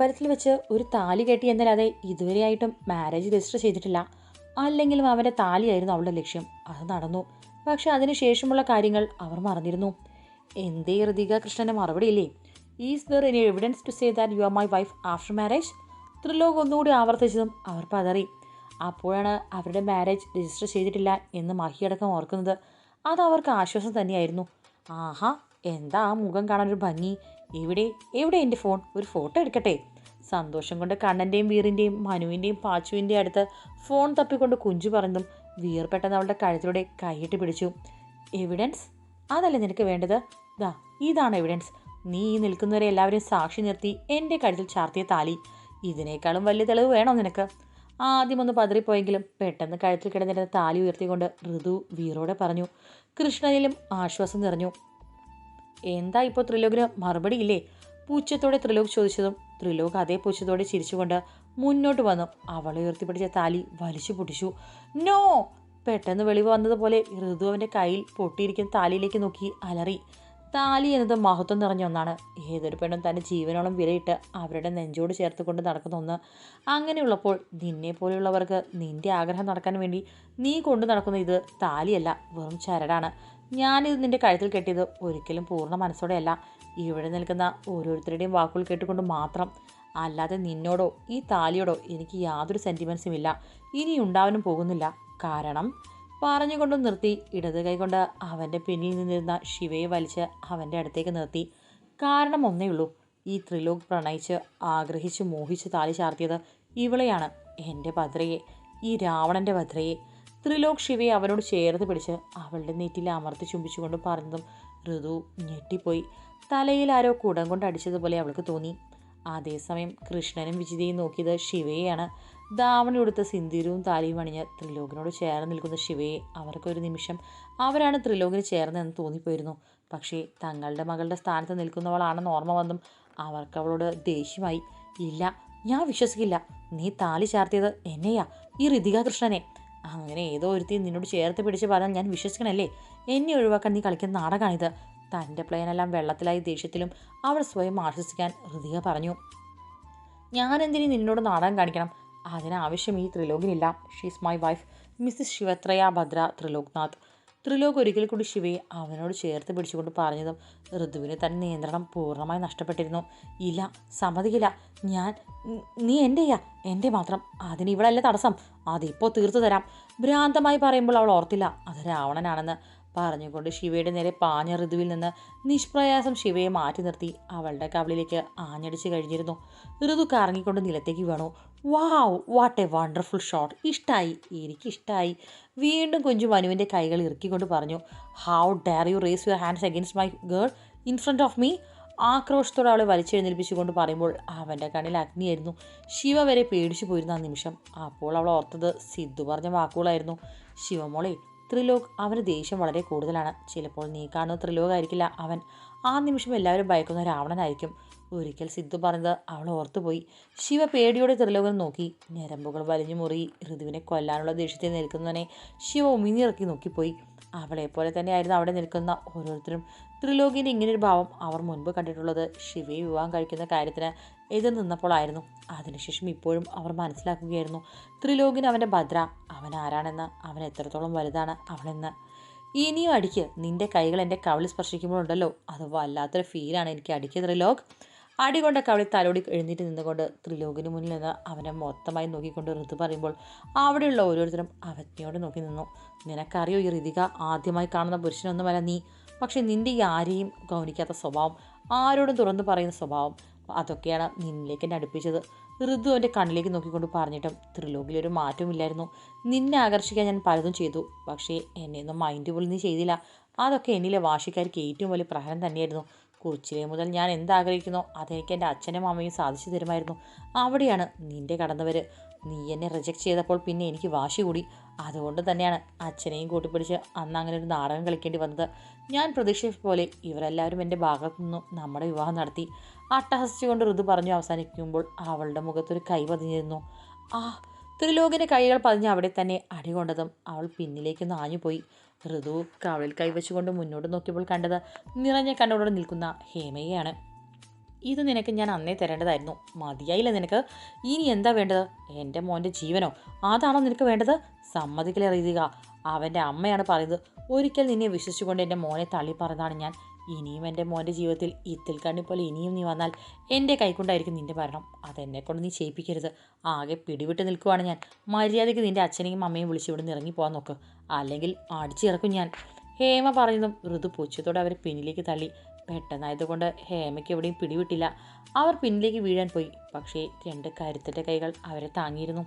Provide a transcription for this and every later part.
അമ്പലത്തിൽ വെച്ച് ഒരു താലി കെട്ടി എന്നല്ലാതെ ഇതുവരെയായിട്ടും മാരേജ് രജിസ്റ്റർ ചെയ്തിട്ടില്ല. അല്ലെങ്കിലും അവന്റെ താലിയായിരുന്നു അവളുടെ ലക്ഷ്യം. അത് നടന്നു. പക്ഷെ അതിനുശേഷമുള്ള കാര്യങ്ങൾ അവർ മറന്നിരുന്നു. എന്തേ ഋതിക കൃഷ്ണന്റെ മറുപടിയില്ലേ is there any evidence to say that you are my wife after marriage Trilok ഒന്നുകൂടി ആവർത്തിച്ചതും അവർ പതറി. അപ്പോഴാണ് അവരുടെ മാരേജ് രജിസ്റ്റർ ചെയ്തിട്ടില്ല എന്ന് മഹിയടക്കം ഓർക്കുന്നത്. അത് അവർക്ക് ആശ്വാസം തന്നെയായിരുന്നു. ആഹാ എന്താ ആ മുഖം ഒരു ഭംഗി? എവിടെ? എവിടെ എന്റെ ഫോൺ ഒരു ഫോട്ടോ എടുക്കട്ടെ? സന്തോഷം കൊണ്ട് കണ്ണന്റെയും വീറിന്റെയും മനുവിന്റെയും പാച്ചുവിന്റെയും അടുത്ത് ഫോൺ തപ്പിക്കൊണ്ട് കുഞ്ചു പറഞ്ഞതും വീർ പെട്ടെന്ന് അവളുടെ കഴുത്തിലൂടെ കൈയിട്ട് പിടിച്ചു. എവിഡൻസ് അതല്ലേ നിനക്ക് വേണ്ടത്? ദാ ഇതാണ് എവിഡൻസ് നീ ഈ നിൽക്കുന്നവരെ എല്ലാവരെയും സാക്ഷി നിർത്തി എന്റെ കഴുത്തിൽ ചാർത്തിയ താലി. ഇതിനേക്കാളും വലിയ തെളിവ് വേണോ നിനക്ക്? ആദ്യമൊന്ന് പതറിപ്പോയെങ്കിലും പെട്ടെന്ന് കഴുത്തിൽ കിടന്നിരുന്ന താലി ഉയർത്തിക്കൊണ്ട് ഋതു വീറോടെ പറഞ്ഞു കൃഷ്ണനിലും ആശ്വാസം നിറഞ്ഞു. എന്താ ഇപ്പോൾ ത്രിലോകിന് മറുപടി ഇല്ലേ? പൂച്ചത്തോടെ ത്രിലോക് ചോദിച്ചതും ത്രിലോക് അതേ പൂച്ചത്തോടെ ചിരിച്ചുകൊണ്ട് മുന്നോട്ട് വന്നു. അവളെ ഉയർത്തിപ്പിടിച്ച താലി വലിച്ചു പൊട്ടിച്ചു. നോ! പെട്ടെന്ന് വെളിവ് വന്നതുപോലെ ഋതു അവന്റെ കയ്യിൽ പൊട്ടിയിരിക്കുന്ന താലിയിലേക്ക് നോക്കി അലറി. താലി എന്നത് മഹത്വം നിറഞ്ഞ ഒന്നാണ്. ഏതൊരു പെണ്ണും തന്റെ ജീവനോളം വിലയിട്ട് അവരുടെ നെഞ്ചോട് ചേർത്ത് കൊണ്ട് നടക്കുന്ന ഒന്ന്. അങ്ങനെയുള്ളപ്പോൾ നിന്നെ പോലെയുള്ളവർക്ക് നിന്റെ ആഗ്രഹം നടക്കാൻ വേണ്ടി നീ കൊണ്ടു നടക്കുന്ന ഇത് താലിയല്ല വെറും ചരടാണ്. ഞാനിത് നിന്റെ കഴുത്തിൽ കെട്ടിയത് ഒരിക്കലും പൂർണ മനസ്സോടെയല്ല. ഇവിടെ നിൽക്കുന്ന ഓരോരുത്തരുടെയും വാക്കുകൾ കേട്ടുകൊണ്ട് മാത്രം അല്ലാതെ നിന്നോടോ ഈ താലിയോടോ എനിക്ക് യാതൊരു സെന്റിമെൻസും ഇല്ല. ഇനി ഉണ്ടാവാനും പോകുന്നില്ല. കാരണം പറഞ്ഞുകൊണ്ട് നിർത്തി ഇടത് കൈകൊണ്ട് അവന്റെ പിന്നിൽ നിന്നിരുന്ന ശിവയെ വലിച്ച് അവന്റെ അടുത്തേക്ക് നിർത്തി. കാരണം ഒന്നേ ഉള്ളൂ ഈ ത്രിലോക് പ്രണയിച്ച് ആഗ്രഹിച്ച് മോഹിച്ച് താലി ചാർത്തിയത് ഇവളെയാണ് എന്റെ ഭദ്രയെ ഈ രാവണന്റെ ഭദ്രയെ. ത്രിലോക് ശിവയെ അവനോട് ചേർത്ത് പിടിച്ച് അവളുടെ നെറ്റിൽ അമർത്തി ചുംബിച്ചുകൊണ്ട് പറഞ്ഞതും ഋതു ഞെട്ടിപ്പോയി. തലയിൽ ആരോ കുടം കൊണ്ട് അടിച്ചതുപോലെ അവൾക്ക് തോന്നി. അതേസമയം കൃഷ്ണനും വിജിതയും നോക്കിയത് ശിവയെയാണ്. ദാവണി ഉടുത്ത സിന്ദൂരവും താലിയും അണിഞ്ഞ് ത്രിലോകിനോട് ചേർന്ന് നിൽക്കുന്ന ശിവയെ അവർക്കൊരു നിമിഷം അവരാണ് ത്രിലോകിന് ചേർന്നതെന്ന് തോന്നിപ്പോയിരുന്നു. പക്ഷേ തങ്ങളുടെ മകളുടെ സ്ഥാനത്ത് നിൽക്കുന്നവളാണെന്ന് ഓർമ്മ വന്നും അവർക്ക് അവളോട് ദേഷ്യമായി ഇല്ല ഞാൻ വിശ്വസിക്കില്ല. നീ താലി ചാർത്തിയത് എന്നെയാ ഈ ഋതിക കൃഷ്ണനെ. അങ്ങനെ ഏതോ ഒരുത്തി നിന്നോട് ചേർത്ത് പിടിച്ച് പറഞ്ഞാൽ ഞാൻ വിശ്വസിക്കണല്ലേ? എന്നെ ഒഴിവാക്കാൻ നീ കളിക്കുന്ന നാടകമാണിത് തന്റെ പ്ലെയിനെല്ലാം വെള്ളത്തിലായി ദേഷ്യത്തിലും അവൾ സ്വയം ആശ്വസിക്കാൻ ഹൃദയ പറഞ്ഞു. ഞാൻ എന്തിനു നിന്നോട് നാടകം കാണിക്കണം? അതിനാവശ്യം ഈ ത്രിലോകിനില്ല. She's my wife Mrs Shivatraya Bhadra Triloknath. Trilok ഒരിക്കൽ കൂടി ശിവയെ അവനോട് ചേർത്ത് പിടിച്ചുകൊണ്ട് പറഞ്ഞതും ഋതുവിന് തന്റെ നിയന്ത്രണം പൂർണമായി നഷ്ടപ്പെട്ടിരുന്നു. ഇല്ല സമ്മതിക്കില്ല. ഞാൻ നീ എന്റെയാ എന്റെ മാത്രം? അതിന് ഇവളല്ലേ തടസ്സം. അതിപ്പോൾ തീർത്തു തരാം. ഭ്രാന്തമായി പറയുമ്പോൾ അവൾ ഓർത്തില്ല അത് രാവണനാണെന്ന്. പറഞ്ഞുകൊണ്ട് ശിവയുടെ നേരെ പാഞ്ഞ ഋതുവിൽ നിന്ന് നിഷ്പ്രയാസം ശിവയെ മാറ്റി നിർത്തി അവളുടെ കവളിലേക്ക് ആഞ്ഞടിച്ച് കഴിഞ്ഞിരുന്നു. ഋതു കറങ്ങിക്കൊണ്ട് നിലത്തേക്ക് വീണു. Wow what a wonderful shot ഇഷ്ടായി എനിക്കിഷ്ടായി. വീണ്ടും കൊഞ്ചു മനുവിന്റെ കൈകൾ ഇറുക്കിക്കൊണ്ട് പറഞ്ഞു how dare you raise your hands against my girl in front of me ആക്രോശത്തോടെ അവളെ വലിച്ചെഴുന്നേൽപ്പിച്ചുകൊണ്ട് പറയുമ്പോൾ അവന്റെ കണ്ണിൽ അഗ്നിയായിരുന്നു. ശിവ വരെ പേടിച്ചു പോയിരുന്ന ആ നിമിഷം അപ്പോൾ അവൾ ഓർത്തത് സിദ്ധു പറഞ്ഞ വാക്കുകളായിരുന്നു. ശിവമോളെ ത്രിലോക് അവന് ദേഷ്യം വളരെ കൂടുതലാണ്. ചിലപ്പോൾ നീ കാണുന്ന ത്രിലോകായിരിക്കില്ല. അവൻ ആ നിമിഷം എല്ലാവരും ഭയക്കുന്ന രാവണനായിരിക്കും. ഒരിക്കൽ സിദ്ധു പറഞ്ഞത് അവൾ ഓർത്തുപോയി. ശിവ പേടിയോടെ ത്രിലോകം നോക്കി. ഞരമ്പുകൾ വലിഞ്ഞു മുറി ഋതുവിനെ കൊല്ലാനുള്ള ദേഷ്യത്തെ നിൽക്കുന്നവനെ ശിവ ഉമിനിറക്കി നോക്കിപ്പോയി. അവളെപ്പോലെ തന്നെയായിരുന്നു അവിടെ നിൽക്കുന്ന ഓരോരുത്തരും. ത്രിലോകിന്റെ ഇങ്ങനൊരു ഭാവം അവർ മുൻപ് കണ്ടിട്ടുള്ളത്. ശിവയെ വിവാഹം കഴിക്കുന്ന കാര്യത്തിന് എതിർ നിന്നപ്പോഴായിരുന്നു അതിനുശേഷം ഇപ്പോഴും അവർ മനസ്സിലാക്കുകയായിരുന്നു. ത്രിലോകിന് അവന്റെ ഭദ്ര അവൻ ആരാണെന്ന് അവൻ എത്രത്തോളം വലുതാണ് അവളെന്ന് ഇനിയും അടിക്ക്. നിന്റെ കൈകൾ എന്റെ കവിളി സ്പർശിക്കുമ്പോഴുണ്ടല്ലോ. അത് വല്ലാത്തൊരു ഫീലാണ് എനിക്ക് അടിക്ക് ത്രിലോക്. അടി കവളി തലോടി എഴുന്നേറ്റ് നിന്നുകൊണ്ട് ത്രിലോകിന് മുന്നിൽ നിന്ന് അവനെ മൊത്തമായി നോക്കിക്കൊണ്ട് ഋതു പറയുമ്പോൾ അവിടെയുള്ള ഓരോരുത്തരും അവജ്ഞയോടെ നോക്കി നിന്നു. നിനക്കറിയോ ഈ ഋതിക? ആദ്യമായി കാണുന്ന പുരുഷനൊന്നുമല്ല നീ. പക്ഷേ നിന്റെ ഈ ആരെയും ഗൗനിക്കാത്ത സ്വഭാവം ആരോടും തുറന്നു പറയുന്ന സ്വഭാവം അതൊക്കെയാണ് നിന്നിലേക്ക് എന്നെ അടുപ്പിച്ചത്. ഋതു എന്റെ കണ്ണിലേക്ക് നോക്കിക്കൊണ്ട് പറഞ്ഞിട്ടും ത്രിലോകിലൊരു മാറ്റവുമില്ലായിരുന്നു നിന്നെ ആകർഷിക്കാൻ ഞാൻ പലതും ചെയ്തു. പക്ഷേ എന്നെയൊന്നും മൈൻഡ് പോലും നീ ചെയ്തില്ല. അതൊക്കെ എന്നിലെ വാശിക്കാർക്ക് ഏറ്റവും വലിയ പ്രഹരം തന്നെയായിരുന്നു. കൊച്ചിലെ മുതൽ ഞാൻ എന്താഗ്രഹിക്കുന്നോ അതെനിക്ക് എന്റെ അച്ഛനും അമ്മയും സാധിച്ചു തരുമായിരുന്നു. അവിടെയാണ് നിന്റെ കടന്നവർ നീ എന്നെ റിജക്റ്റ് ചെയ്തപ്പോൾ പിന്നെ എനിക്ക് വാശി കൂടി. അതുകൊണ്ട് തന്നെയാണ് അച്ഛനെയും കൂട്ടിപ്പിടിച്ച് അന്ന് അങ്ങനെ ഒരു നാടകം കളിക്കേണ്ടി വന്നത്. ഞാൻ പ്രതീക്ഷിച്ച പോലെ ഇവരെല്ലാവരും എന്റെ ഭാഗത്തു നിന്നും നമ്മുടെ വിവാഹം നടത്തി. അട്ടഹസിച്ചുകൊണ്ട് ഋതു പറഞ്ഞു അവസാനിക്കുമ്പോൾ അവളുടെ മുഖത്തൊരു കൈ പതിഞ്ഞിരുന്നു. ആ ത്രിലോകിന്റെ കൈകൾ പതിഞ്ഞ് അവിടെ തന്നെ അടികൊണ്ടതും അവൾ പിന്നിലേക്ക് നാഞ്ഞുപോയി. ഋതു കവളിൽ കൈവച്ചുകൊണ്ട് മുന്നോട്ട് നോക്കിയപ്പോൾ കണ്ടത് നിറഞ്ഞ കണ്ണോട് നിൽക്കുന്ന ഹേമയെയാണ്. ഇത് നിനക്ക് ഞാൻ അന്നേ തരേണ്ടതായിരുന്നു. മതിയായില്ല നിനക്ക്. ഇനി എന്താ വേണ്ടത്? എന്റെ മോന്റെ ജീവനോ? അതാണോ നിനക്ക് വേണ്ടത്? സമ്മതിക്കലറിയുക അവന്റെ അമ്മയാണ് പറയുന്നത്. ഒരിക്കൽ നിന്നെ വിശ്വസിച്ചുകൊണ്ട് എന്റെ മോനെ തള്ളി പറഞ്ഞതാണ് ഞാൻ. ഇനിയും എന്റെ മോന്റെ ജീവിതത്തിൽ ഇത്തിൽ കണ്ണി പോലെ ഇനിയും നീ വന്നാൽ എന്റെ കൈക്കൊണ്ടായിരിക്കും നിന്റെ മരണം. അതെന്നെ കൊണ്ട് നീ ചെയ്യിപ്പിക്കരുത്. ആകെ പിടിവിട്ട് നിൽക്കുവാണ് ഞാൻ. മര്യാദയ്ക്ക് നിന്റെ അച്ഛനെയും അമ്മയും വിളിച്ച് ഇവിടെ നിന്ന് ഇറങ്ങിപ്പോകാൻ നോക്ക്. അല്ലെങ്കിൽ അടിച്ചിറക്കും ഞാൻ. ഹേമ പറഞ്ഞതും ഋതു പൂച്ചത്തോടെ അവരെ പിന്നിലേക്ക് തള്ളി. പെട്ടെന്നായതുകൊണ്ട് ഹേമയ്ക്ക് എവിടെയും പിടിവിട്ടില്ല. അവർ പിന്നിലേക്ക് വീഴാൻ പോയി. പക്ഷേ രണ്ട് കരുത്തറ്റ കൈകൾ അവരെ താങ്ങിയിരുന്നു.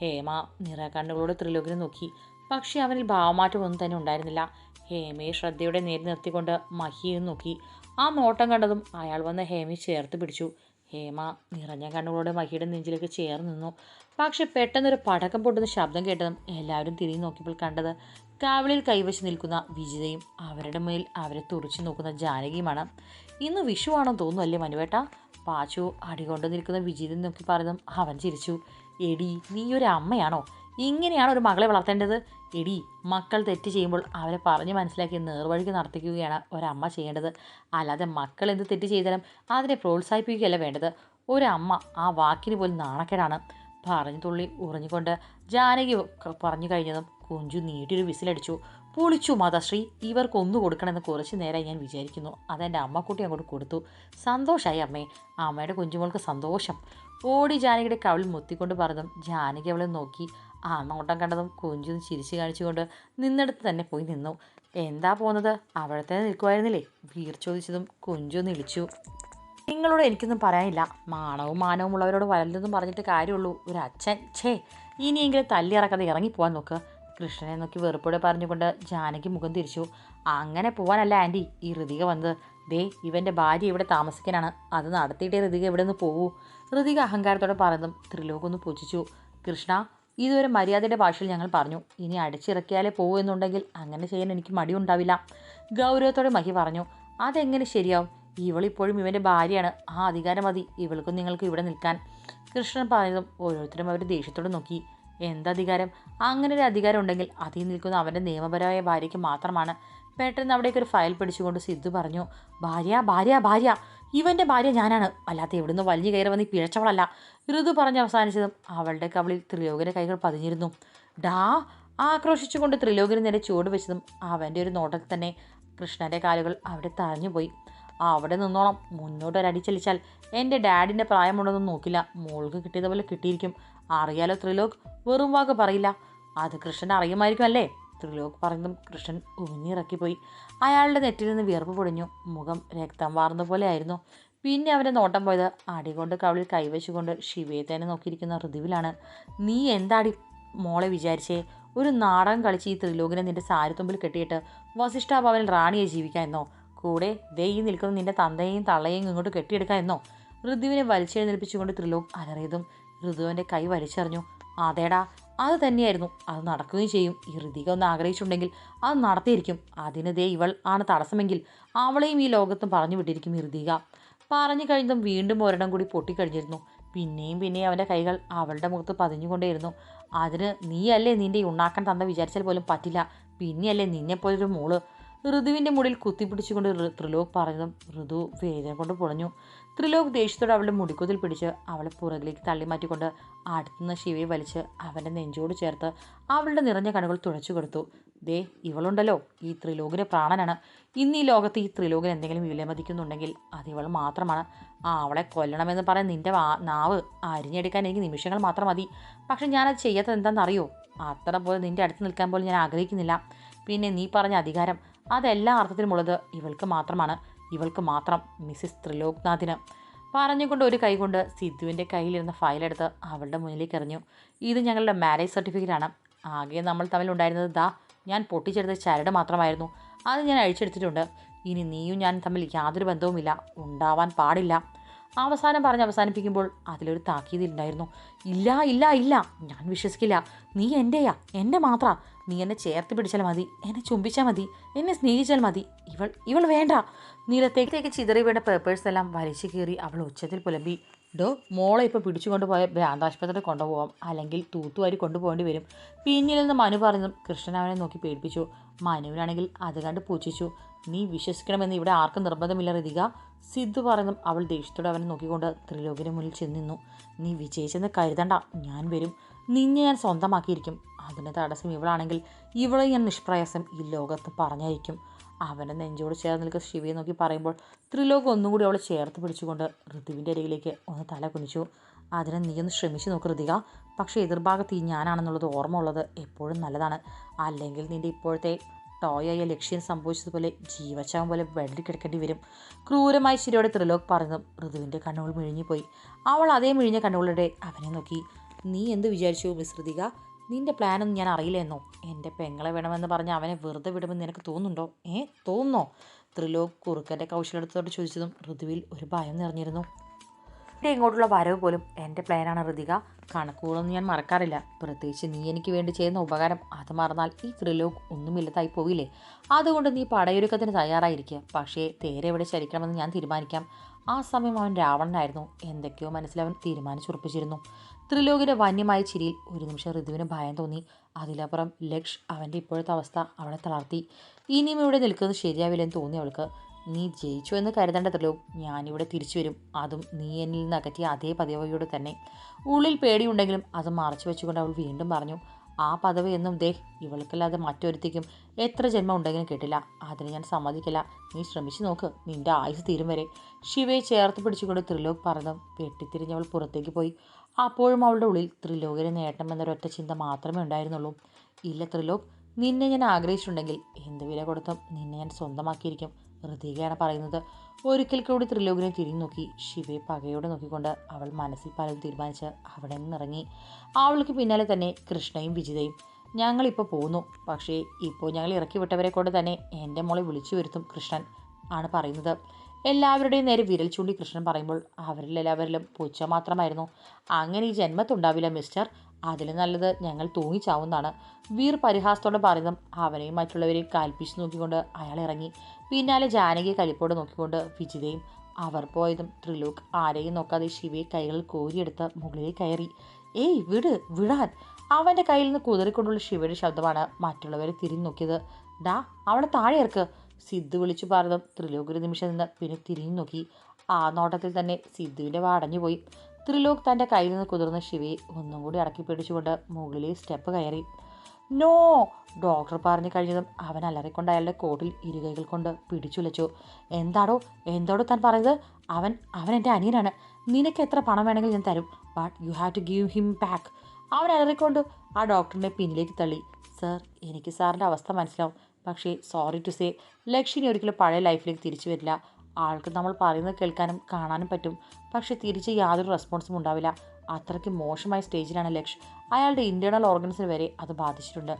ഹേമ നിറകണ്ണുകളോട് ത്രിലോകിനെ നോക്കി. പക്ഷേ അവനിൽ ഭാവമാറ്റമൊന്നും തന്നെ ഉണ്ടായിരുന്നില്ല. ഹേമയെ ശ്രദ്ധയോടെ നേരി നിർത്തിക്കൊണ്ട് മഹിയെ നോക്കി. ആ നോട്ടം കണ്ടതും അയാൾ വന്ന് ഹേമയെ ചേർത്ത് പിടിച്ചു. ഹേമ നിറഞ്ഞ കണ്ണുകളോടെ മഹിയുടെ നെഞ്ചിലേക്ക് ചേർന്ന് നിന്നു. പക്ഷെ പെട്ടെന്നൊരു പടക്കം പൊട്ടുന്ന ശബ്ദം കേട്ടതും എല്ലാവരും തിരിഞ്ഞു നോക്കിയപ്പോൾ കണ്ടത് കാവലിൽ കൈവച്ച് നിൽക്കുന്ന വിജിതയും അവരുടെ മേൽ അവരെ തുറച്ചു നോക്കുന്ന ജാനകിയുമാണ്. ഇന്ന് വിഷുവാണെന്ന് തോന്നുന്നു അല്ലേ മനുവേട്ട? പാച്ചു അടികൊണ്ട് നിൽക്കുന്ന വിജിതൻ നോക്കി പറഞ്ഞതും അവൻ ചിരിച്ചു. എടി നീ ഒരു അമ്മയാണോ? ഇങ്ങനെയാണ് ഒരു മകളെ വളർത്തേണ്ടത്. എടി മക്കൾ തെറ്റ് ചെയ്യുമ്പോൾ അവരെ പറഞ്ഞ് മനസ്സിലാക്കി നേർവഴിക്ക് നടത്തിക്കുകയാണ് ഒരമ്മ ചെയ്യേണ്ടത്. അല്ലാതെ മക്കൾ എന്ത് തെറ്റ് ചെയ്താലും അതിനെ പ്രോത്സാഹിപ്പിക്കുകയല്ല വേണ്ടത്. ഒരമ്മ ആ വാക്കിന് പോലും നാണക്കേടാണ്. പറഞ്ഞു തുള്ളി ഉറഞ്ഞുകൊണ്ട് ജാനകി പറഞ്ഞു കഴിഞ്ഞതും കുഞ്ചു നീട്ടിയൊരു വിസിലടിച്ചു. പൊളിച്ചു മാതാശ്രീ. ഇവർക്ക് ഒന്നു കൊടുക്കണമെന്ന് കുറച്ച് നേരമായി ഞാൻ വിചാരിക്കുന്നു. അതെന്റെ അമ്മക്കുട്ടി അങ്ങോട്ട് കൊടുത്തു. സന്തോഷമായി അമ്മേ. അമ്മയുടെ കുഞ്ചുമോൾക്ക് സന്തോഷം. ഓടി ജാനകിയുടെ കവിളിൽ മുത്തിക്കൊണ്ട് പറഞ്ഞതും ജാനകി അവളെ നോക്കി. ആ നോട്ടം കണ്ടതും കുഞ്ചു ചിരിച്ചു കാണിച്ചുകൊണ്ട് നിന്നിടത്ത് തന്നെ പോയി നിന്നു. എന്താ പോകുന്നത് അവിടെ തന്നെ നിൽക്കുമായിരുന്നില്ലേ വീർ ചോദിച്ചതും കുഞ്ചു നിളിച്ചു. നിങ്ങളോട് എനിക്കൊന്നും പറയാനില്ല. മാണവും മാനവും ഉള്ളവരോട് വലതൊന്നും പറഞ്ഞിട്ട് കാര്യമുള്ളൂ. ഒരു അച്ഛൻ. ഛേ ഇനിയെങ്കിലും ഇറങ്ങി ഇറങ്ങിപ്പോവാൻ നോക്ക്. കൃഷ്ണനെ നോക്കി വെറുപ്പോടെ പറഞ്ഞുകൊണ്ട് ജാനകി മുഖം തിരിച്ചു. അങ്ങനെ പോവാനല്ല ആന്റി. ഈ ഋതിക വന്നത്. ദേ ഇവന്റെ ഭാര്യ ഇവിടെ താമസിക്കാനാണ്. അത് നടത്തിയിട്ടേ ഋതിക ഇവിടെ നിന്ന് പോകൂ ഋതിക അഹങ്കാരത്തോടെ പറഞ്ഞതും ത്രിലോകൊന്ന് പൂജിച്ചു. കൃഷ്ണ ഇതുവരെ മര്യാദയുടെ ഭാഷയിൽ ഞങ്ങൾ പറഞ്ഞു. ഇനി അടിച്ചിറക്കിയാലേ പോകൂ എന്നുണ്ടെങ്കിൽ അങ്ങനെ ചെയ്യാൻ എനിക്ക് മടിയുണ്ടാവില്ല ഗൗരവത്തോടെ മഹി പറഞ്ഞു അതെങ്ങനെ ശരിയാവും? ഇവളിപ്പോഴും ഇവന്റെ ഭാര്യയാണ്. ആ അധികാരം മതി. ഇവൾക്കും നിങ്ങൾക്ക് ഇവിടെ നിൽക്കാൻ. കൃഷ്ണൻ പറഞ്ഞതും ഓരോരുത്തരും അവർ ദേഷ്യത്തോടെ നോക്കി. എന്തധികാരം അങ്ങനെ ഒരു അധികാരം ഉണ്ടെങ്കിൽ അതിൽ നിൽക്കുന്ന അവന്റെ നിയമപരമായ ഭാര്യയ്ക്ക് മാത്രമാണ്. പെട്ടെന്ന് അവിടേക്ക് ഒരു ഫയൽ പിടിച്ചുകൊണ്ട് സിദ്ധു പറഞ്ഞു ഭാര്യ ഭാര്യ ഭാര്യ. ഇവന്റെ ഭാര്യ ഞാനാണ്. അല്ലാത്ത എവിടുന്ന് വലിഞ്ഞു കയറി വന്ന് പിഴച്ചവളല്ല. ഋതു പറഞ്ഞ് അവസാനിച്ചതും അവളുടെ കവളിൽ ത്രിലോകിന്റെ കൈകൾ പതിഞ്ഞിരുന്നു. ഡാ ആക്രോശിച്ചുകൊണ്ട് ത്രിലോകിന് നേരെ ചുവട് വെച്ചതും അവന്റെ ഒരു നോട്ടത്തിൽ തന്നെ കൃഷ്ണന്റെ കാലുകൾ അവിടെ തഴഞ്ഞുപോയി അവിടെ നിന്നോളം മുന്നോട്ട് ഒരടി ചലിച്ചാൽ എന്റെ ഡാഡിന്റെ പ്രായമുണ്ടെന്ന് നോക്കില്ല. മോൾക്ക് കിട്ടിയതുപോലെ കിട്ടിയിരിക്കും. അറിയാലോ ത്രിലോക്? വെറും വാക്ക് പറയില്ല. അത് കൃഷ്ണൻ അറിയുമായിരിക്കും അല്ലേ ത്രിലോക് പറഞ്ഞതും കൃഷ്ണൻ ഉമിഞ്ഞിറക്കിപ്പോയി. അയാളുടെ നെറ്റിൽ നിന്ന് വിയർപ്പ് പൊടിഞ്ഞു. മുഖം രക്തം വാർന്ന പോലെ ആയിരുന്നു പിന്നെ അവന്റെ നോട്ടം പോയത് അടികൊണ്ട് കവിളിൽ കൈവച്ചുകൊണ്ട് ശിവയെ തന്നെ നോക്കിയിരിക്കുന്ന ഋതുവിലാണ്. നീ എന്താടി മോളെ വിചാരിച്ചേ? ഒരു നാടകം കളിച്ച് ഈ ത്രിലോകിനെ നിന്റെ സാരിത്തുമ്പിൽ കെട്ടിയിട്ട് വസിഷ്ഠ ഭവനിൽ റാണിയെ ജീവിക്കാൻ എന്നോ? കൂടെ ദൈ നിൽക്കുന്ന നിന്റെ തന്തയെയും തള്ളയെയും ഇങ്ങോട്ട് കെട്ടിയെടുക്കാൻ എന്നോ? ഋതുവിനെ വലിച്ചെഴുന്നേൽപ്പിച്ചുകൊണ്ട് ത്രിലോക് അലറിയതും ഋതുവിന്റെ കൈ വലിച്ചെറിഞ്ഞു. അതേടാ അത് തന്നെയായിരുന്നു. അത് നടക്കുകയും ചെയ്യും. ഈ ഹൃതിക ഒന്ന് ആഗ്രഹിച്ചിട്ടുണ്ടെങ്കിൽ അത് നടത്തിയിരിക്കും. അതിന് ദേ ഇവൾ ആണ് തടസ്സമെങ്കിൽ അവളെയും ഈ ലോകത്തും പറഞ്ഞു വിട്ടിരിക്കും ഈ ഋതിക പറഞ്ഞു കഴിഞ്ഞതും വീണ്ടും ഒരിടം കൂടി പൊട്ടിക്കഴിഞ്ഞിരുന്നു. പിന്നെയും പിന്നെയും അവന്റെ കൈകൾ അവളുടെ മുഖത്ത് പതിഞ്ഞുകൊണ്ടേയിരുന്നു. അതിന് നീയല്ലേ നിന്റെ ഈ ഉണ്ണാക്കാൻ തന്ന വിചാരിച്ചാൽ പോലും പറ്റില്ല. പിന്നെയല്ലേ നിന്നെപ്പോലൊരു മോൾ. ഋതുവിന്റെ മുടിയിൽ കുത്തിപ്പിടിച്ചുകൊണ്ട് ത്രിലോക് പറഞ്ഞതും ഋതു വേദന കൊണ്ട് പൊളഞ്ഞു. ത്രിലോക് ദേഷ്യത്തോടെ അവളുടെ മുടിക്കുതിൽ പിടിച്ച് അവളെ പുറകിലേക്ക് തള്ളി മാറ്റിക്കൊണ്ട് അടുത്തുനിന്ന് ശിവയെ വലിച്ച് അവന്റെ നെഞ്ചോട് ചേർത്ത് അവളുടെ നിറഞ്ഞ കണ്ണുകൾ തുഴച്ചു കൊടുത്തു. ദേ ഇവളുണ്ടല്ലോ ഈ ത്രിലോകിന്റെ പ്രാണനാണ്. ഇന്ന് ഈ ലോകത്ത് ഈ ത്രിലോകൻ എന്തെങ്കിലും വിലമതിക്കുന്നുണ്ടെങ്കിൽ അത് ഇവൾ മാത്രമാണ്. ആ അവളെ കൊല്ലണമെന്ന് പറയാൻ നിന്റെ നാവ് അരിഞ്ഞെടുക്കാൻ എനിക്ക് നിമിഷങ്ങൾ മാത്രം മതി. പക്ഷെ ഞാനത് ചെയ്യാത്തത് എന്താണെന്നറിയോ അത്ര പോലെ നിന്റെ അടുത്ത് നിൽക്കാൻ പോലും ഞാൻ ആഗ്രഹിക്കുന്നില്ല. പിന്നെ നീ പറഞ്ഞ അധികാരം അതെല്ലാ അർത്ഥത്തിലുമുള്ളത് ഇവൾക്ക് മാത്രമാണ്. ഇവൾക്ക് മാത്രം മിസ്സിസ് ത്രിലോക്നാഥിന്. പറഞ്ഞുകൊണ്ട് ഒരു കൈകൊണ്ട് സിദ്ധുവിന്റെ കയ്യിലിരുന്ന ഫയലെടുത്ത് അവളുടെ മുന്നിലേക്ക് എറിഞ്ഞു. ഇത് ഞങ്ങളുടെ മാരേജ് സർട്ടിഫിക്കറ്റാണ് ആകെ നമ്മൾ തമ്മിലുണ്ടായിരുന്നത് ദാ ഞാൻ പൊട്ടിച്ചെടുത്ത ചരട് മാത്രമായിരുന്നു. അത് ഞാൻ അഴിച്ചെടുത്തിട്ടുണ്ട്. ഇനി നീയും ഞാൻ തമ്മിൽ യാതൊരു ബന്ധവുമില്ല. ഉണ്ടാവാൻ പാടില്ല. അവസാനം പറഞ്ഞ് അവസാനിപ്പിക്കുമ്പോൾ അതിലൊരു താക്കീതിലുണ്ടായിരുന്നു ഇല്ല ഇല്ല ഇല്ല. ഞാൻ വിശ്വസിക്കില്ല. നീ എന്റെയാ. എന്റെ മാത്ര. നീ എന്നെ ചേർത്ത് പിടിച്ചാൽ മതി എന്നെ ചുംബിച്ചാൽ മതി എന്നെ സ്നേഹിച്ചാൽ മതി. ഇവൾ ഇവൾ വേണ്ട. നീലത്തേക്ക് ചിതറി വീണ പേപ്പേഴ്സ് എല്ലാം വലിച്ചു കീറി അവൾ ഉച്ചത്തിൽ പുലമ്പി. ഡോ മോളെ ഇപ്പോൾ പിടിച്ചുകൊണ്ട് പോയ ഭ്രാന്താശുപത്രി കൊണ്ടുപോകാം അല്ലെങ്കിൽ തൂത്തുവാരി കൊണ്ടുപോകേണ്ടി വരും. പിന്നിൽ നിന്ന് മനു പറഞ്ഞതും കൃഷ്ണൻ അവനെ നോക്കി പേടിപ്പിച്ചു. മനുവിനാണെങ്കിൽ അത് കണ്ട് പൂച്ഛിച്ചു നീ വിശ്വസിക്കണമെന്ന് ഇവിടെ ആർക്കും നിർബന്ധമില്ല റിതിക സിദ്ധു പറയുന്നതും അവൾ ദേഷ്യത്തോടെ അവനെ നോക്കിക്കൊണ്ട് ത്രിലോകിന് മുന്നിൽ ചെന്നിന്നു നീ വിജയിച്ചെന്ന് കരുതണ്ട. ഞാൻ വരും. നിന്നെ ഞാൻ സ്വന്തമാക്കിയിരിക്കും. അതിന് തടസ്സം ഇവളാണെങ്കിൽ ഇവളെ ഞാൻ നിഷ്പ്രയാസം ഈ ലോകത്ത് പറഞ്ഞയക്കും. അവനെ നെഞ്ചോട് ചേർന്ന് നിൽക്കുന്ന ശിവയെ നോക്കി പറയുമ്പോൾ ത്രിലോകം ഒന്നും കൂടി അവളെ ചേർത്ത് പിടിച്ചുകൊണ്ട് ഋതുവിന്റെ അരികിലേക്ക് ഒന്ന് തല കുനിച്ചു അതിനെ നീ ഒന്ന് ശ്രമിച്ചു നോക്ക് ഋതിക. പക്ഷേ എതിർഭാഗത്ത് ഈ ഞാനാണെന്നുള്ളത് ഓർമ്മ ഉള്ളത് എപ്പോഴും നല്ലതാണ്. അല്ലെങ്കിൽ നിന്റെ ഇപ്പോഴത്തെ ടോയായ ലക്ഷ്യം സംഭവിച്ചതുപോലെ ജീവച്ചാവും പോലെ വെള്ളി കിടക്കേണ്ടി വരും. ക്രൂരമായി ശരിയോടെ ത്രിലോക് പറഞ്ഞു ഋതുവിന്റെ കണ്ണുകൾ മിഴിഞ്ഞുപോയി. അവൾ അതേ മിഴിഞ്ഞ കണ്ണുകളുടെ അവനെ നോക്കി. നീ എന്ത് വിചാരിച്ചു മിസ് ഋതിക? നിന്റെ പ്ലാനൊന്നും ഞാൻ അറിയില്ലെന്നോ? എന്റെ പെങ്ങളെ വേണമെന്ന് പറഞ്ഞ് അവനെ വെറുതെ വിടുമെന്ന് നിനക്ക് തോന്നുന്നുണ്ടോ? ഏ തോന്നോ ത്രിലോക് കുറുക്കന്റെ കൗശലത്തോട് ചോദിച്ചതും ഋതുവിൽ ഒരു ഭയം നിറഞ്ഞിരുന്നു. എന്റെ ഇങ്ങോട്ടുള്ള വരവ് പോലും എന്റെ പ്ലാനാണ് ഋതിക. കണക്കുകളൊന്നും ഞാൻ മറക്കാറില്ല. പ്രത്യേകിച്ച് നീ എനിക്ക് വേണ്ടി ചെയ്യുന്ന ഉപകാരം അത് മറന്നാൽ ഈ ത്രിലോക് ഒന്നുമില്ലാതായി പോവില്ലേ? അതുകൊണ്ട് നീ പടയൊരുക്കത്തിന് തയ്യാറായിരിക്കുക. പക്ഷേ തേരെ എവിടെ ചരിക്കണമെന്ന് ഞാൻ തീരുമാനിക്കാം. ആ സമയം അവൻ രാവണനായിരുന്നു. എന്തൊക്കെയോ മനസ്സിലവൻ തീരുമാനിച്ചുറപ്പിച്ചിരുന്നു. ത്രിലോകിന്റെ വന്യമായ ചിരിയിൽ ഒരു നിമിഷം ഋതുവിന് ഭയം തോന്നി. അതിലപ്പുറം ലക്ഷ് അവന്റെ ഇപ്പോഴത്തെ അവസ്ഥ അവളെ തളർത്തി. ഇനിയും ഇവിടെ നിൽക്കുന്നത് ശരിയാവില്ലെന്ന് തോന്നി അവൾക്ക്. നീ ജയിച്ചു എന്ന് കരുതേണ്ട ത്രിലോക് ഞാനിവിടെ തിരിച്ചു വരും. അതും നീ എന്നിൽ നിന്ന് അകറ്റിയ അതേ പദവിയോട് തന്നെ. ഉള്ളിൽ പേടിയുണ്ടെങ്കിലും അത് മറച്ചു വെച്ചുകൊണ്ട് അവൾ വീണ്ടും പറഞ്ഞു ആ പദവി എന്നും ദേ ഇവൾക്കല്ലാതെ മറ്റൊരുത്തിക്കും എത്ര ജന്മം ഉണ്ടെങ്കിലും കിട്ടില്ല. അതിന് ഞാൻ സമ്മതിക്കില്ല. നീ ശ്രമിച്ചു നോക്ക്. നിന്റെ ആയുസ് തീരും വരെ. ശിവയെ ചേർത്ത് പിടിച്ചുകൊണ്ട് ത്രിലോക് പറഞ്ഞു വെട്ടിത്തിരിഞ്ഞവൾ പുറത്തേക്ക് പോയി. അപ്പോഴും അവളുടെ ഉള്ളിൽ ത്രിലോകിനെ നേട്ടം എന്നൊരൊറ്റ ചിന്ത മാത്രമേ ഉണ്ടായിരുന്നുള്ളൂ. ഇല്ല ത്രിലോക് നിന്നെ ഞാൻ ആഗ്രഹിച്ചിട്ടുണ്ടെങ്കിൽ എന്ത് വില കൊടുത്തും നിന്നെ ഞാൻ സ്വന്തമാക്കിയിരിക്കും ഋതികയാണ് പറയുന്നത്. ഒരിക്കൽ കൂടി ത്രിലോകിനെ തിരിഞ്ഞു നോക്കി ശിവയെ പകയോടെ നോക്കിക്കൊണ്ട് അവൾ മനസ്സിൽ പലതും തീരുമാനിച്ച് അവിടെ നിന്നിറങ്ങി. അവൾക്ക് പിന്നാലെ തന്നെ കൃഷ്ണയും വിജിതയും. ഞങ്ങളിപ്പോൾ പോന്നു പക്ഷേ ഇപ്പോൾ ഞങ്ങൾ ഇറക്കി വിട്ടവരെ കൊണ്ട് തന്നെ എന്റെ മോളെ വിളിച്ചു വരുത്തും കൃഷ്ണൻ ആണ് പറയുന്നത്. എല്ലാവരുടെയും നേരെ വിരൽ ചൂണ്ടി കൃഷ്ണൻ പറയുമ്പോൾ അവരിൽ എല്ലാവരിലും പൂച്ച മാത്രമായിരുന്നു. അങ്ങനെ ഈ ജന്മത്തുണ്ടാവില്ല മിസ്റ്റർ. അതിൽ നല്ലത് ഞങ്ങൾ തൂങ്ങിച്ചാവുന്നതാണ്. വീർ പരിഹാസത്തോടെ പറയുന്നതും അവനെയും മറ്റുള്ളവരെയും കാൽപ്പിച്ച് നോക്കിക്കൊണ്ട് അയാൾ ഇറങ്ങി. പിന്നാലെ ജാനകിയെ കലിപ്പോടെ നോക്കിക്കൊണ്ട് വിജിതയും അവർ പോയതും ത്രിലോക് ആരെയും നോക്കാതെ ശിവയെ കൈകൾ കോരിയെടുത്ത് മുകളിലേക്ക് കയറി. ഏയ് വിട് വിടാൻ. അവന്റെ കയ്യിൽ നിന്ന് കുതിറിക്കൊണ്ടുള്ള ശിവയുടെ ശബ്ദമാണ് മറ്റുള്ളവരെ തിരിഞ്ഞു നോക്കിയത് ഡാ അവളെ താഴെ ഇറക്ക്. സിദ്ധു വിളിച്ചു പറഞ്ഞതും ത്രിലോക് ഒരു നിമിഷം നിന്ന് പിന്നെ തിരിഞ്ഞു നോക്കി. ആ നോട്ടത്തിൽ തന്നെ സിദ്ധുവിന്റെ വാടഞ്ഞുപോയി ത്രിലോക് തന്റെ കയ്യിൽ നിന്ന് കുതിർന്ന ശിവയെ ഒന്നും കൂടി ഇറക്കി പിടിച്ചുകൊണ്ട് മുകളിലെ സ്റ്റെപ്പ് കയറി. നോ! ഡോക്ടർ പറഞ്ഞു കഴിഞ്ഞതും അവൻ അലറിക്കൊണ്ട് അയാളുടെ കോട്ടിൽ ഇരുകൈകൾ കൊണ്ട് പിടിച്ചുലച്ചു. എന്താടോ? എന്തോടോ താൻ പറയുന്നത്? അവൻ അവൻ എന്റെ അനിയനാണ്. നിനക്ക് എത്ര പണം വേണമെങ്കിൽ ഞാൻ തരും. But you have to give him back അവൻ അലറിക്കൊണ്ട് ആ ഡോക്ടറിനെ പിന്നിലേക്ക് തള്ളി. സർ എനിക്ക് സാറിന്റെ അവസ്ഥ മനസ്സിലാവും. പക്ഷേ സോറി ടു സേ ലക്ഷ്മി ഒരിക്കലും പഴയ ലൈഫിലേക്ക് തിരിച്ചു വരില്ല. ആൾക്ക് നമ്മൾ പറയുന്നത് കേൾക്കാനും കാണാനും പറ്റും. പക്ഷേ തിരിച്ച് യാതൊരു റെസ്പോൺസും ഉണ്ടാവില്ല. അത്രയ്ക്ക് മോശമായ സ്റ്റേജിലാണ് ലക്ഷ്. അയാളുടെ ഇന്റേർണൽ ഓർഗൻസിന് വരെ അത് ബാധിച്ചിട്ടുണ്ട്.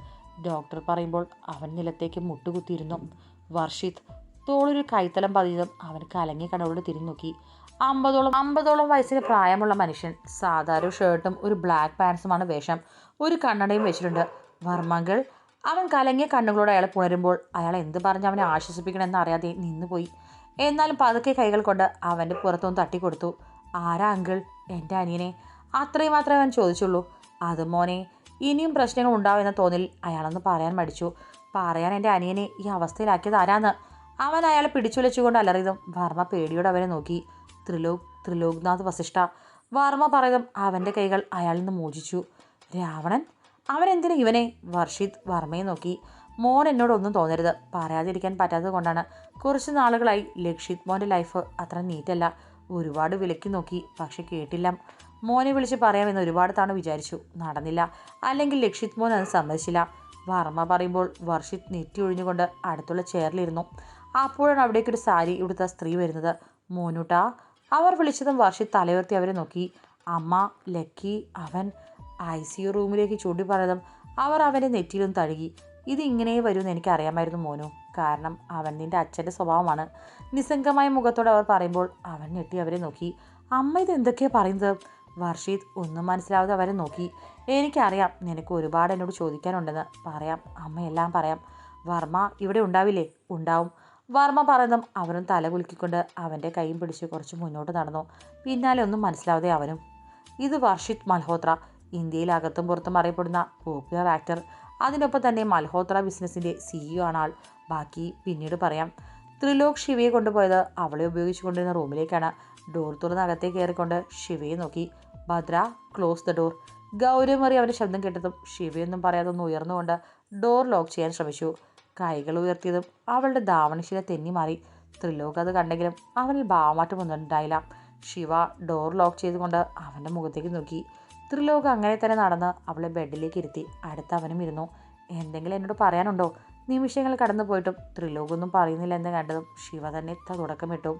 ഡോക്ടർ പറയുമ്പോൾ അവൻ നിലത്തേക്ക് മുട്ടുകുത്തിയിരുന്നു. വർഷിത് തോളൊരു കൈത്തലം പതിയതും അവൻ കലങ്ങി കടവോട് തിരിഞ്ഞു നോക്കി അമ്പതോളം അമ്പതോളം വയസ്സിന് പ്രായമുള്ള മനുഷ്യൻ സാധാരണ ഷർട്ടും ഒരു ബ്ലാക്ക് പാൻസുമാണ് വേഷം. ഒരു കണ്ണടയും വെച്ചിട്ടുണ്ട്. വർമ്മകൾ അവൻ കലങ്ങിയ കണ്ണുകളോട് അയാളെ പുണരുമ്പോൾ അയാൾ എന്ത് പറഞ്ഞ് അവനെ ആശ്വസിപ്പിക്കണമെന്ന് അറിയാതെ നിന്നുപോയി. എന്നാലും പതുക്കെ കൈകൾ കൊണ്ട് അവന്റെ പുറത്തൊന്ന് തട്ടിക്കൊടുത്തു. ആരാ അങ്കിൾ എന്റെ അനിയനെ? അത്രയും മാത്രമേ അവൻ ചോദിച്ചുള്ളൂ. അത് മോനെ ഇനിയും പ്രശ്നങ്ങൾ ഉണ്ടാവുമെന്ന തോന്നിൽ അയാളൊന്ന് പറയാൻ മടിച്ചു. പറയാൻ എന്റെ അനിയനെ ഈ അവസ്ഥയിലാക്കിയത് ആരാന്ന്? അവൻ അയാളെ പിടിച്ചുലച്ചുകൊണ്ട് അലറിയതും വർമ്മ പേടിയോടെ അവനെ നോക്കി. ത്രിലോക് ത്രിലോക്നാഥ് വസിഷ്ഠ. വർമ്മ പറയതും അവന്റെ കൈകൾ അയാളിൽ നിന്ന് മോചിച്ചു. രാവണൻ? അവൻ ഇവനെ വർഷിത് വർമ്മയെ നോക്കി? മോൻ എന്നോടൊന്നും തോന്നരുത്. പറയാതിരിക്കാൻ പറ്റാത്തത് കൊണ്ടാണ്. കുറച്ച് നാളുകളായി ലക്ഷിത് മോന്റെ ലൈഫ് അത്ര നീറ്റല്ല ഒരുപാട് വിലക്കി നോക്കി പക്ഷെ കേട്ടില്ല. മോനെ വിളിച്ച് പറയാമെന്ന് ഒരുപാട് തവണ വിചാരിച്ചു. നടന്നില്ല. അല്ലെങ്കിൽ ലക്ഷിത് മോൻ അത് സമ്മതിച്ചില്ല. വർമ്മ പറയുമ്പോൾ വർഷിത് നെറ്റി ഒഴിഞ്ഞുകൊണ്ട് അടുത്തുള്ള ചെയറിലിരുന്നു അപ്പോഴാണ് അവിടേക്കൊരു സാരി ഇവിടുത്തെ സ്ത്രീ വരുന്നത്. മോനൂട്ടാ അവർ വിളിച്ചതും വർഷിത് തലയുയർത്തി അവരെ നോക്കി. അമ്മ ലക്കി അവൻ ഐ സി യു റൂമിലേക്ക് ചൂണ്ടി പറഞ്ഞതും അവർ അവന്റെ നെറ്റിയിലും തഴുകി. ഇത് ഇങ്ങനെ വരുമെന്ന് എനിക്കറിയാമായിരുന്നു മോനു. കാരണം അവൻ നിന്റെ അച്ഛന്റെ സ്വഭാവമാണ്. നിസ്സംഗമായ മുഖത്തോടെ അവർ പറയുമ്പോൾ അവൻ ഞെട്ടി അവരെ നോക്കി. അമ്മ ഇത് എന്തൊക്കെയാണ് പറയുന്നത്? വർഷീദ് ഒന്നും മനസ്സിലാവാതെ അവരെ നോക്കി. എനിക്കറിയാം നിനക്ക് ഒരുപാട് എന്നോട് ചോദിക്കാനുണ്ടെന്ന്. പറയാം അമ്മയെല്ലാം പറയാം. വർമ്മ ഇവിടെ ഉണ്ടാവില്ലേ? ഉണ്ടാവും. വർമ്മ പറയുന്നതും അവനും തല കുലുക്കിക്കൊണ്ട് അവന്റെ കൈയും പിടിച്ച് കുറച്ച് മുന്നോട്ട് നടന്നു. പിന്നാലെ ഒന്നും മനസ്സിലാവാതെ അവനും. ഇത് വർഷിത് മൽഹോത്ര. ഇന്ത്യയിൽ അകത്തും പുറത്തും അറിയപ്പെടുന്ന പോപ്പുലർ ആക്ടർ അതിനൊപ്പം തന്നെ മൽഹോത്ര ബിസിനസ്സിന്റെ സിഇഒ ആണ് ആൾ ബാക്കി പിന്നീട് പറയാം. ത്രിലോക് ശിവയെ കൊണ്ടുപോയത് അവളെ ഉപയോഗിച്ചുകൊണ്ടിരുന്ന റൂമിലേക്കാണ്. ഡോർ തുറന്ന് അകത്തേ കയറിക്കൊണ്ട് ശിവയെ നോക്കി. ഭദ്ര ക്ലോസ് ദ ഡോർ ഗൗരവമേറി അവന്റെ ശബ്ദം കേട്ടതും ശിവയൊന്നും പറയാതൊന്നും ഉയർന്നുകൊണ്ട് ഡോർ ലോക്ക് ചെയ്യാൻ ശ്രമിച്ചു. കൈകൾ ഉയർത്തിയതും അവളുടെ ധാവണശീല തെന്നി മാറി. ത്രിലോക് അത് കണ്ടെങ്കിലും അവനിൽ ഭാവമാറ്റമൊന്നും ഉണ്ടായില്ല. ശിവ ഡോർ ലോക്ക് ചെയ്തുകൊണ്ട് അവന്റെ മുഖത്തേക്ക് നോക്കി. ത്രിലോക് അങ്ങനെ തന്നെ നടന്ന് അവളെ ബെഡിലേക്ക് ഇരുത്തി. അടുത്ത് അവനും ഇരുന്നു. എന്തെങ്കിലും എന്നോട് പറയാനുണ്ടോ? നിമിഷങ്ങൾ കടന്നു പോയിട്ടും ത്രിലോകൊന്നും പറയുന്നില്ല എന്ന് കണ്ടതും ശിവ തന്നെ തുടക്കമിട്ടു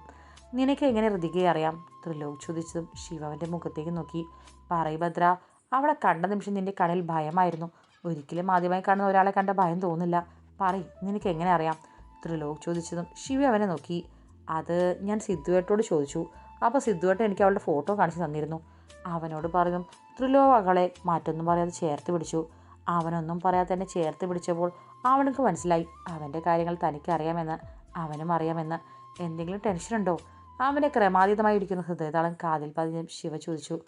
നിനക്ക് എങ്ങനെ ഹൃതികയെ അറിയാം? ത്രിലോക് ചോദിച്ചതും ശിവ അവന്റെ മുഖത്തേക്ക് നോക്കി. പറയ് ഭദ്ര അവളെ കണ്ട നിമിഷം നിന്റെ കണ്ണിൽ ഭയമായിരുന്നു. ഒരിക്കലും ആദ്യമായി കാണുന്ന ഒരാളെ കണ്ട ഭയം തോന്നില്ല. പറയ് നിനക്ക് എങ്ങനെ അറിയാം? ത്രിലോക് ചോദിച്ചതും ശിവ അവനെ നോക്കി. അത് ഞാൻ സിദ്ധുവേട്ടോട് ചോദിച്ചു. അപ്പോൾ സിദ്ധുവേട്ടൻ എനിക്ക് അവളുടെ ഫോട്ടോ കാണിച്ചു തന്നിരുന്നു. അവനോട് പറഞ്ഞു ത്രിലോക് അവളെ മാറ്റൊന്നും പറയാതെ ചേർത്ത് പിടിച്ചു. അവനൊന്നും പറയാതെ തന്നെ ചേർത്ത് പിടിച്ചപ്പോൾ അവനക്ക് മനസ്സിലായി. അവന്റെ കാര്യങ്ങൾ തനിക്ക് അറിയാമെന്ന് അവനും അറിയാമെന്ന് എന്തെങ്കിലും ടെൻഷനുണ്ടോ അവന്റെ ക്രമാതീതമായി ഇരിക്കുന്ന ഹൃദയതാളം കാതിൽ പതിഞ്ഞ് ശിവ ചോദിച്ചു.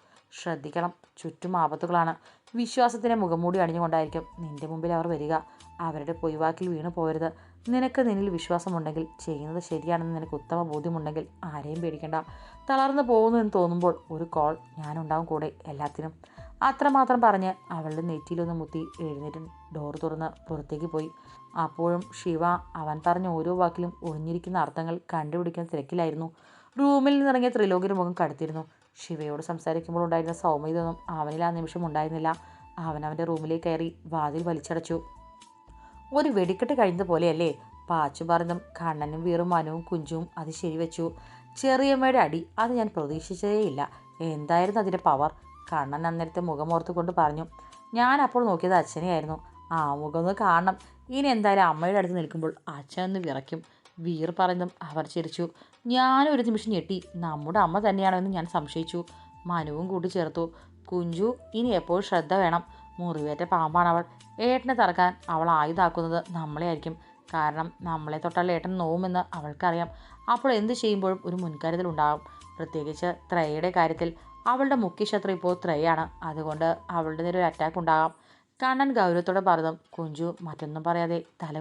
ശ്രദ്ധിക്കണം ചുറ്റും ആപത്തുകളാണ്. വിശ്വാസത്തിന്റെ മുഖംമൂടി അണിഞ്ഞുകൊണ്ടായിരിക്കും നിന്റെ മുമ്പിൽ അവർ വരിക. അവരുടെ പൊയ്വാക്കിൽ വീണു പോരുത് നിനക്ക് നിന്നിൽ വിശ്വാസമുണ്ടെങ്കിൽ ചെയ്യുന്നത് ശരിയാണെന്ന് നിനക്ക് ഉത്തമ ബോധ്യമുണ്ടെങ്കിൽ ആരെയും പേടിക്കണ്ട. തളർന്നു പോകുന്നു എന്ന് തോന്നുമ്പോൾ ഒരു കോൾ ഞാനുണ്ടാവും കൂടെ എല്ലാത്തിനും. അത്രമാത്രം പറഞ്ഞ് അവളുടെ നെറ്റിയിലൊന്ന് മുത്തി എഴുന്നേറ്റ് ഡോർ തുറന്ന് പുറത്തേക്ക് പോയി. അപ്പോഴും ശിവ അവൻ പറഞ്ഞ ഓരോ വാക്കിലും ഒളിഞ്ഞിരിക്കുന്ന അർത്ഥങ്ങൾ കണ്ടുപിടിക്കാൻ തിരക്കിലായിരുന്നു. റൂമിൽ നിന്നിറങ്ങിയ ത്രിലോകിന് മുഖം കടുത്തിരുന്നു. ശിവയോട് സംസാരിക്കുമ്പോൾ ഉണ്ടായിരുന്ന സൗമ്യതൊന്നും അവനിൽ ആ നിമിഷം ഉണ്ടായിരുന്നില്ല. അവൻ അവന്റെ റൂമിലേക്ക് കയറി വാതിൽ വലിച്ചടച്ചു. ഒരു വെടിക്കെട്ട് കഴിഞ്ഞതുപോലെയല്ലേ പാച്ചു പറഞ്ഞതും കണ്ണനും വീറും മനുവും കുഞ്ചും അത് ശരിവെച്ചു. ചെറിയമ്മയുടെ അടി അത് ഞാൻ പ്രതീക്ഷിച്ചതേയില്ല. എന്തായിരുന്നു അതിന്റെ പവർ കണ്ണൻ അന്നേരത്തെ മുഖമോർത്തുകൊണ്ട് പറഞ്ഞു. ഞാൻ അപ്പോൾ നോക്കിയത് അച്ഛനെയായിരുന്നു ആ മുഖം ഒന്ന് കാണണം. ഇനി എന്തായാലും അമ്മയുടെ അടുത്ത് നിൽക്കുമ്പോൾ അച്ഛൻ ഒന്ന് വിറയ്ക്കും. വീർ പറഞ്ഞതും അവർ ചിരിച്ചു. ഞാനും ഒരു നിമിഷം ഞെട്ടി. നമ്മുടെ അമ്മ തന്നെയാണോ എന്ന് ഞാൻ സംശയിച്ചു. മനുവും കൂട്ടി ചേർത്തു. കുഞ്ചു ഇനി എപ്പോഴും ശ്രദ്ധ വേണം? മുറിവേറ്റ പാമ്പാണ് അവൾ. ഏട്ടനെ തറക്കാൻ അവൾ ആയുധാക്കുന്നത് നമ്മളെ ആയിരിക്കും കാരണം നമ്മളെ തൊട്ടാൽ ഏട്ടൻ നോവുമെന്ന് അവൾക്കറിയാം. അപ്പോൾ എന്ത് ചെയ്യുമ്പോഴും ഒരു മുൻകരുതൽ ഉണ്ടാകും. പ്രത്യേകിച്ച് ത്രയയുടെ കാര്യത്തിൽ അവളുടെ മുഖ്യ ശത്രു ഇപ്പോൾ ത്രയാണ്. അതുകൊണ്ട് അവളുടെ നേരെ ഒരു അറ്റാക്ക് ഉണ്ടാകാം. കണ്ണൻ ഗൗരവത്തോടെ പറഞ്ഞു കുഞ്ചു മറ്റൊന്നും പറയാതെ തല